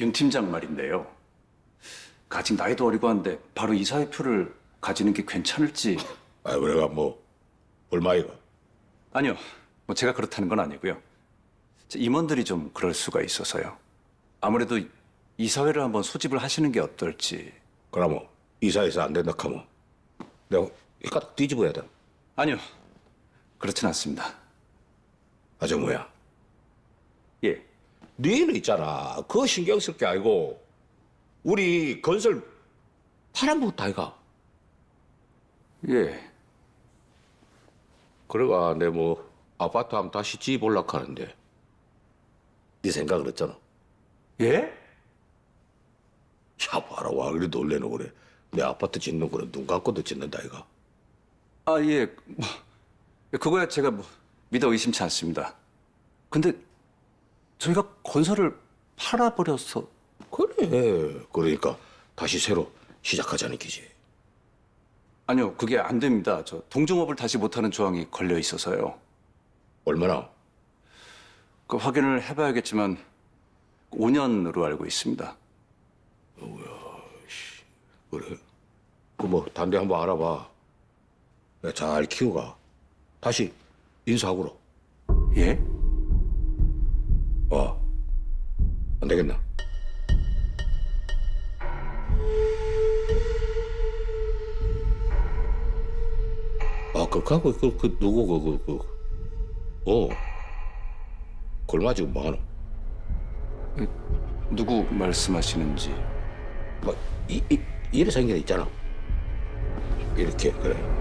윤 팀장 말인데요. 아직 나이도 어리고 한데 바로 이사회표를 가지는 게 괜찮을지 아, 우리가 뭐 얼마이가? 아니요. 뭐 제가 그렇다는 건 아니고요. 제 임원들이 좀 그럴 수가 있어서요. 아무래도 이사회를 한번 소집을 하시는 게 어떨지. 그러면 이사해서 안 된다 하면 내가 이까 뒤집어야 돼. 아니요. 그렇진 않습니다. 아, 저 뭐야? 예. 니는 있잖아. 그거 신경 쓸 게 아니고 우리 건설 팔아먹었다 아이가. 예. 그래가 내 뭐 아파트 하면 다시 집 올락하는데 네 생각을 했잖아. 예? 야 봐라 와 그리 놀래노 그래. 내 아파트 짓는 거는 눈 감고도 짓는다 아이가. 아, 예. 뭐, 그거야 제가 뭐 믿어 의심치 않습니다. 근데 저희가 건설을 팔아버려서 그래. 그러니까 다시 새로 시작하자는 기지. 아니요, 그게 안 됩니다. 저 동종업을 다시 못하는 조항이 걸려 있어서요. 얼마나? 그 확인을 해봐야겠지만 5년으로 알고 있습니다. 그래. 그 뭐 단대 한번 알아봐. 내가 잘 키우가. 다시 인사하고로. 예? 어. 안 되겠나? 아, 그, 그, 그, 그, 누구, 그, 그, 그, 어. 골마 지금 뭐하노? 누구 말씀하시는지. 뭐, 이, 이, 이래 생겨 있잖아. 이렇게, 그래.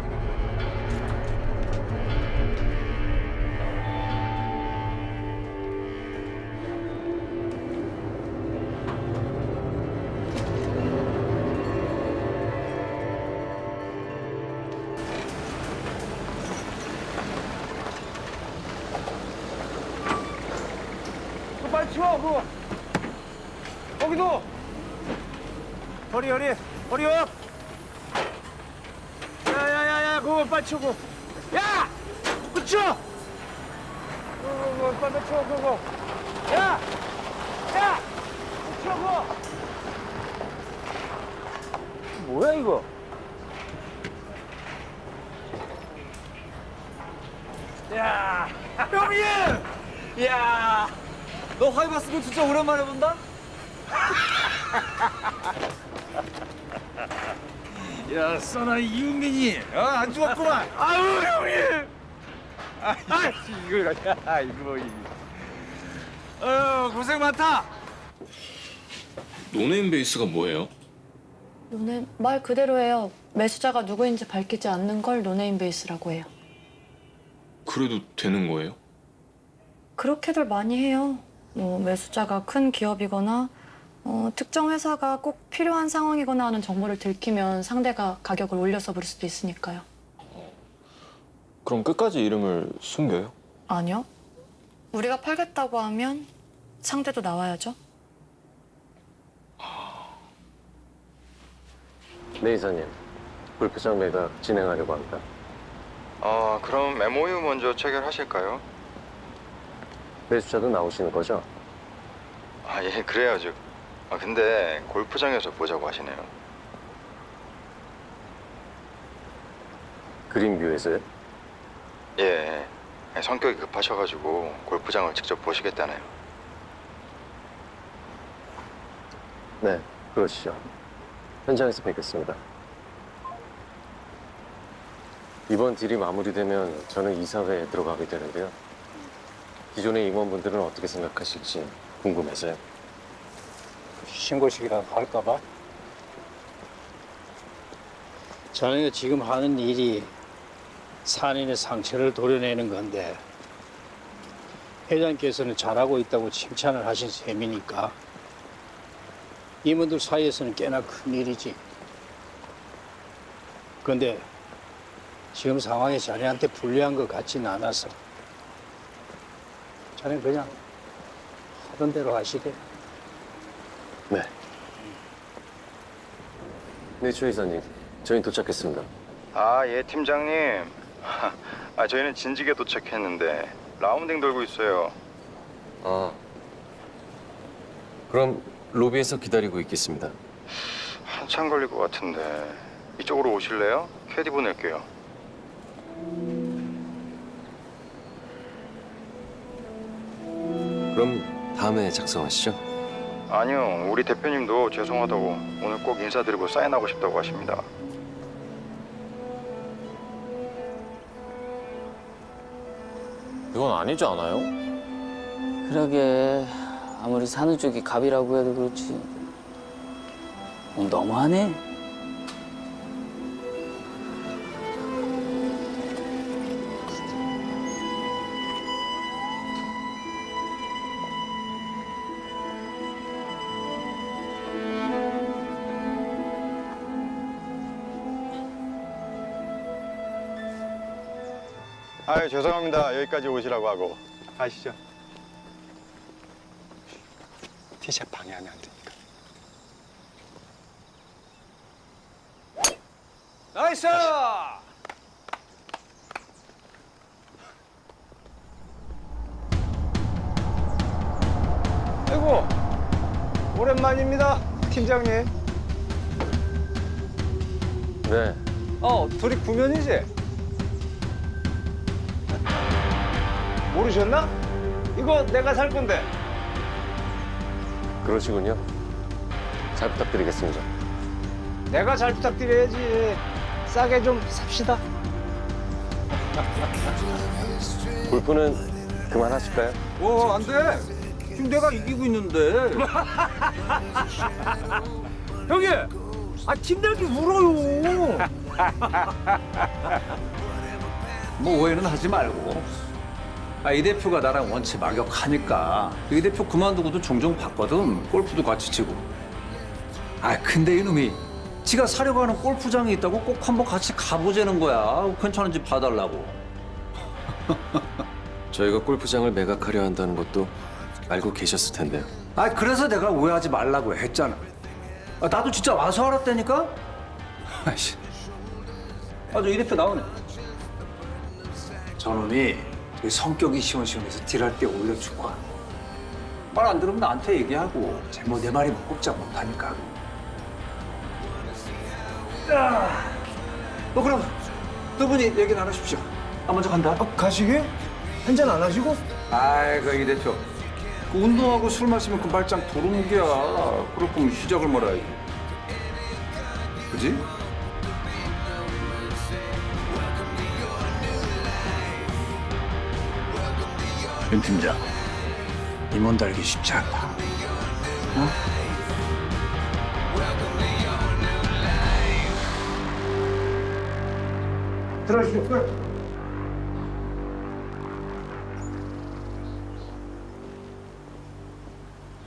치워 그거 거기도. 허리 허리 허리 업. 야야야야 그거 빨리 그거 야! 그거 그거 그거 빨리 치워 그거. 야야! 치워 그거. 뭐야 이거? 야! 형님 야 너 하이바스고 진짜 오랜만에 본다? 야, 써나 이윤민이 어, 안 죽었구만. 아유, 형님. 아, 이거 야, 이거 이. 어, 고생 많다. 노네임 베이스가 뭐예요? 노네임 말 그대로예요. 매수자가 누구인지 밝히지 않는 걸 노네임 베이스라고 해요. 그래도 되는 거예요? 그렇게들 많이 해요. 뭐 매수자가 큰 기업이거나 어, 특정 회사가 꼭 필요한 상황이거나 하는 정보를 들키면 상대가 가격을 올려서 부를 수도 있으니까요. 그럼 끝까지 이름을 숨겨요? 아니요. 우리가 팔겠다고 하면 상대도 나와야죠. 네 이사님, 골프장 매각 진행하려고 합니다. 아, 그럼 MOU 먼저 체결하실까요? 매수자도 나오시는 거죠? 아, 예, 그래야죠. 아, 근데 골프장에서 보자고 하시네요. 그린뷰에서요? 예, 예, 성격이 급하셔가지고 골프장을 직접 보시겠다네요. 네, 그러시죠. 현장에서 뵙겠습니다. 이번 딜이 마무리되면 저는 이사회에 들어가게 되는데요. 기존의 임원분들은 어떻게 생각하실지 궁금해서요. 신고식이라 할까봐. 자네가 지금 하는 일이 산인의 상처를 도려내는 건데 회장께서는 잘하고 있다고 칭찬을 하신 셈이니까 임원들 사이에서는 꽤나 큰 일이지. 그런데 지금 상황이 자네한테 불리한 것 같지는 않아서 자네 그냥 하던 대로 하시게. 네. 네, 조 이사님. 저희 도착했습니다. 아, 예, 팀장님. 아, 저희는 진지게 도착했는데 라운딩 돌고 있어요. 아, 그럼 로비에서 기다리고 있겠습니다. 한참 걸릴 것 같은데 이쪽으로 오실래요? 캐디 보낼게요. 그럼 다음에 작성하시죠. 아니요, 우리 대표님도 죄송하다고 오늘 꼭 인사드리고 사인하고 싶다고 하십니다. 이건 아니지 않아요? 그러게 아무리 사는 쪽이 갑이라고 해도 그렇지 어, 너무하네 죄송합니다. 여기까지 오시라고 하고 가시죠. 티샷 방해하면 안 되니까. 나이스! 아이고 오랜만입니다 팀장님. 네. 어 둘이 구면이지? 모르셨나? 이거 내가 살 건데. 그러시군요. 잘 부탁드리겠습니다. 내가 잘 부탁드려야지. 싸게 좀 삽시다. 골프는 그만하실까요? 어, 안 돼. 지금 내가 이기고 있는데. 형님, 아, 팀장이 울어요. 뭐 오해는 하지 말고. 아, 이 대표가 나랑 원체 막역하니까 이 대표 그만두고도 종종 봤거든. 골프도 같이 치고. 아, 근데 이놈이 지가 사려고 하는 골프장이 있다고 꼭 한번 같이 가보자는 거야. 괜찮은지 봐달라고. 저희가 골프장을 매각하려 한다는 것도 알고 계셨을 텐데요. 아, 그래서 내가 오해하지 말라고 했잖아. 아, 나도 진짜 와서 알았다니까? 아이씨. 아, 저 이 대표 나오네. 저놈이 되게 성격이 시원시원해서 딜할 때 오히려 좋아. 말안 들으면 나한테 얘기하고 뭐 내 말이 뭐 꼼짝 못하니까. 야, 뭐 그럼 두 분이 얘기 나누십시오. 나 먼저 간다. 가시게? 한잔 안 하시고? 아이고 이 대표. 그 운동하고 술 마시면 그 말짱 도루묵이야. 그럴 거면 시작을 말아야지. 그지? 윤 팀장, 임원 달기 쉽지 않다. 들어가시죠.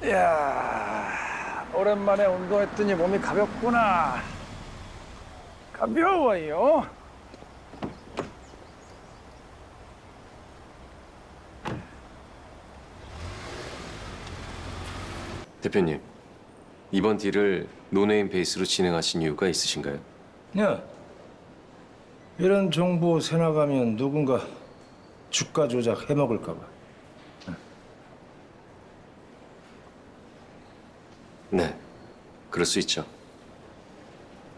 이야, 오랜만에 운동했더니 몸이 가볍구나. 가벼워요. 대표님, 이번 딜을 노네임 베이스로 진행하신 이유가 있으신가요? 야, 이런 정보 새 나가면 누군가 주가 조작 해먹을까 봐. 네, 그럴 수 있죠.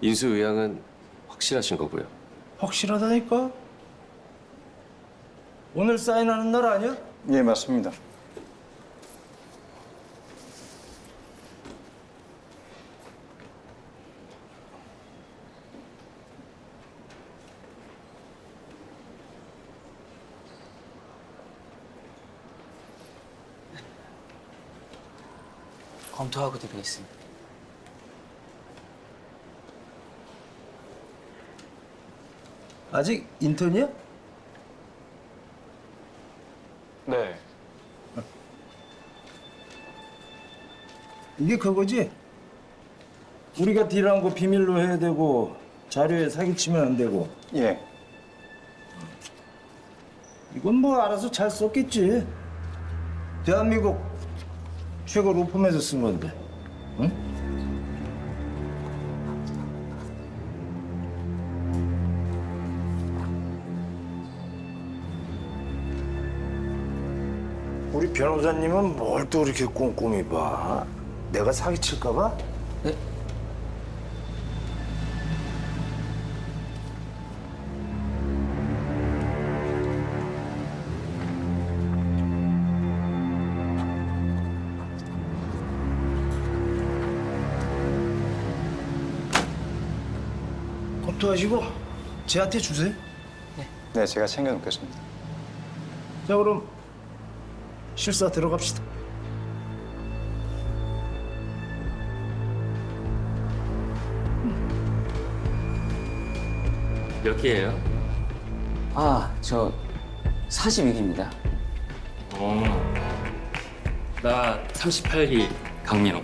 인수 의향은 확실하신 거고요. 확실하다니까? 오늘 사인하는 날 아니야? 예 맞습니다. 검토하고 드리겠습니다 아직 인턴이야? 네. 이게 그거지? 우리가 딜한 거 비밀로 해야 되고 자료에 사기치면 안 되고 예. 이건 뭐 알아서 잘 썼겠지. 대한민국 최고 로펌에서 쓴 건데. 응? 우리 변호사님은 뭘 또 이렇게 꼼꼼히 봐? 내가 사기칠까 봐? 검토하시고 쟤한테 주세요. 네, 제가 챙겨놓겠습니다. 자 그럼 실사 들어갑시다. 몇 개예요? 아, 저 42기입니다. 어. 나 38기 강민호.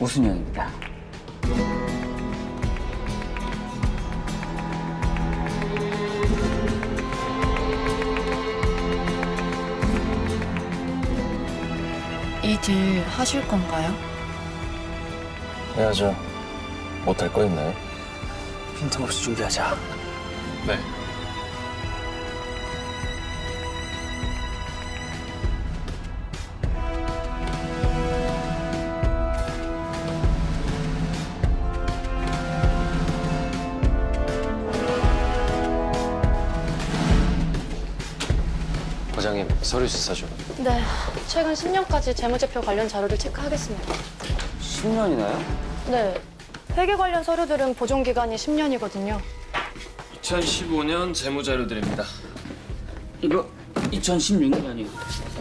오순영입니다. 이 딜 하실 건가요? 해야죠. 못할 거 있나요? 빈틈없이 준비하자. 과장님 서류 수사 좀. 네. 최근 10년까지 재무제표 관련 자료를 체크하겠습니다. 10년이나요? 네. 회계 관련 서류들은 보존 기간이 10년이거든요. 2015년 재무자료들입니다. 이거 2016년이요.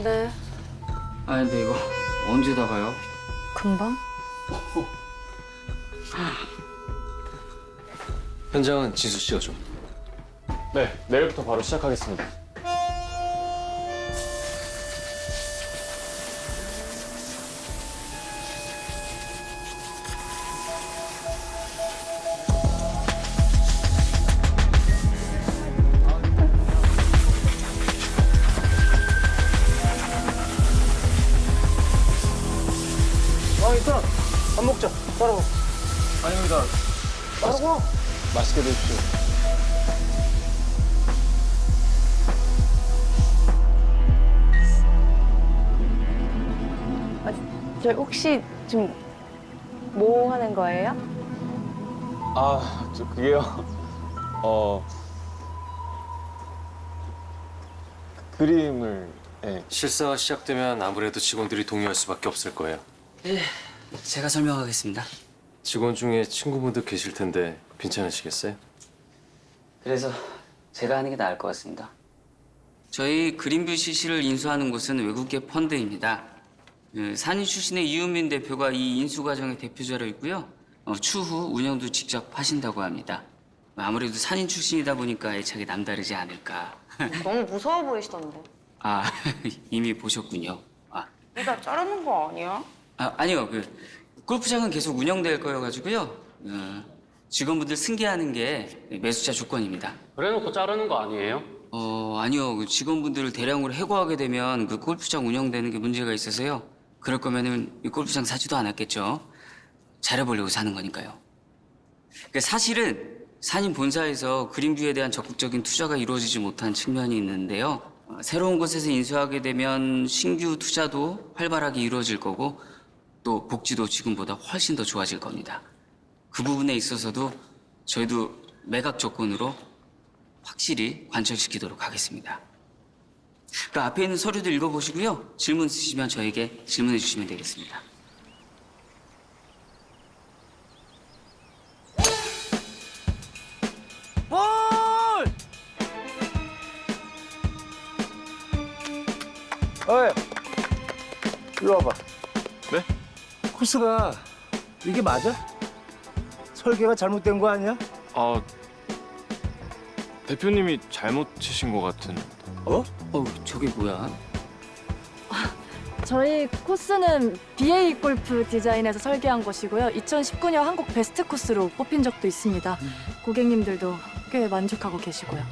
네. 아, 근데 이거 언제 다 가요? 금방? 현장은 지수 씨가 좀. 네, 내일부터 바로 시작하겠습니다. 아닙니다. 따라와. 맛있게 드십시오. 저 혹시 지금 뭐 하는 거예요? 아, 저 그게요. 어. 그림을 예. 실사가 시작되면 아무래도 직원들이 동요할 수밖에 없을 거예요. 예, 제가 설명하겠습니다. 직원 중에 친구분들 계실 텐데 괜찮으시겠어요? 그래서 제가 하는 게 나을 것 같습니다. 저희 그린뷰 CC를 인수하는 곳은 외국계 펀드입니다. 그 산인 출신의 이은민 대표가 이 인수 과정의 대표자로 있고요. 어, 추후 운영도 직접 하신다고 합니다. 아무래도 산인 출신이다 보니까 애착이 남다르지 않을까. 너무 무서워 보이시던데. 아 이미 보셨군요. 아, 이다 자르는 거 아니야? 아 아니요 그 골프장은 계속 운영될 거여가지고요. 어, 직원분들 승계하는 게 매수자 조건입니다. 그래놓고 자르는 거 아니에요? 어 아니요 그 직원분들을 대량으로 해고하게 되면 그 골프장 운영되는 게 문제가 있어서요. 그럴 거면은 이 골프장 사지도 않았겠죠. 잘해보려고 사는 거니까요. 그 사실은 산인 본사에서 그린뷰에 대한 적극적인 투자가 이루어지지 못한 측면이 있는데요. 어, 새로운 곳에서 인수하게 되면 신규 투자도 활발하게 이루어질 거고 또 복지도 지금보다 훨씬 더 좋아질 겁니다. 그 부분에 있어서도 저희도 매각 조건으로 확실히 관철시키도록 하겠습니다. 그 앞에 있는 서류들 읽어보시고요. 질문 있으시면 저에게 질문해 주시면 되겠습니다. 코스가 이게 맞아? 설계가 잘못된 거 아니야? 아 대표님이 잘못 치신 것 같은. 어, 저게 뭐야? 저희 코스는 BA 골프 디자인에서 설계한 것이고요. 2019년 한국 베스트 코스로 뽑힌 적도 있습니다. 고객님들도 꽤 만족하고 계시고요.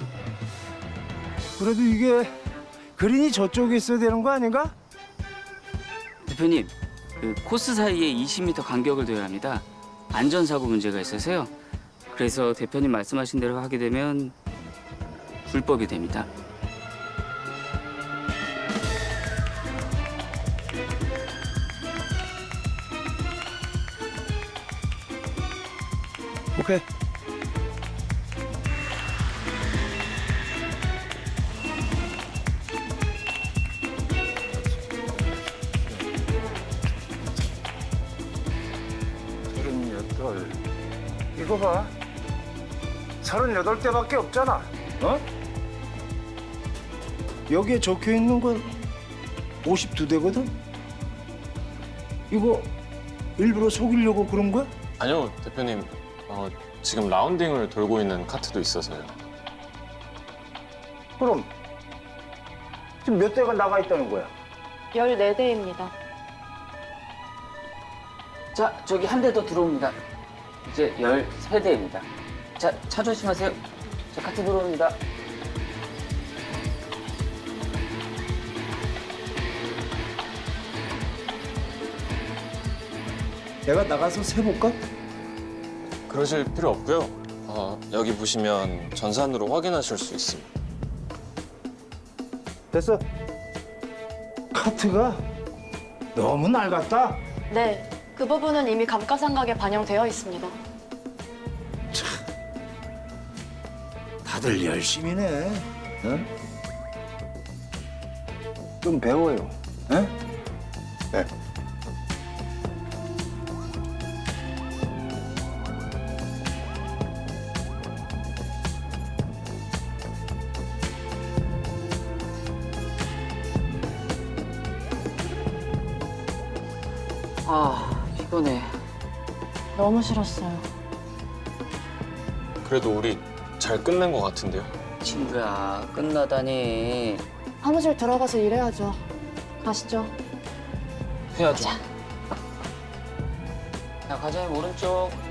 그래도 이게 그린이 저쪽에 있어야 되는 거 아닌가? 대표님, 그 코스 사이에 20m 간격을 둬야 합니다. 안전사고 문제가 있어서요. 그래서 대표님 말씀하신 대로 하게 되면 불법이 됩니다. 오케이. 이거 봐. 서른여덟 대밖에 없잖아. 어? 여기에 적혀 있는 건 52대거든? 이거 일부러 속이려고 그런 거야? 아니요, 대표님. 어, 지금 라운딩을 돌고 있는 카트도 있어서요. 그럼 지금 몇 대가 나가 있다는 거야? 14대입니다. 자, 저기 한 대 더 들어옵니다. 이제 13대입니다. 자, 차 조심하세요. 자, 카트 들어옵니다. 내가 나가서 세볼까? 그러실 필요 없고요. 어, 여기 보시면 전산으로 확인하실 수 있습니다. 됐어. 카트가 너무 낡았다. 네, 그 부분은 이미 감가상각에 반영되어 있습니다. 다들 열심히네. 응? 좀 배워요. 응? 네. 아, 피곤해. 너무 싫었어요. 그래도 우리 잘 끝낸 것 같은데요. 친구야, 끝나다니. 사무실 들어가서 일해야죠. 가시죠. 해야죠. 자, 과장님 오른쪽.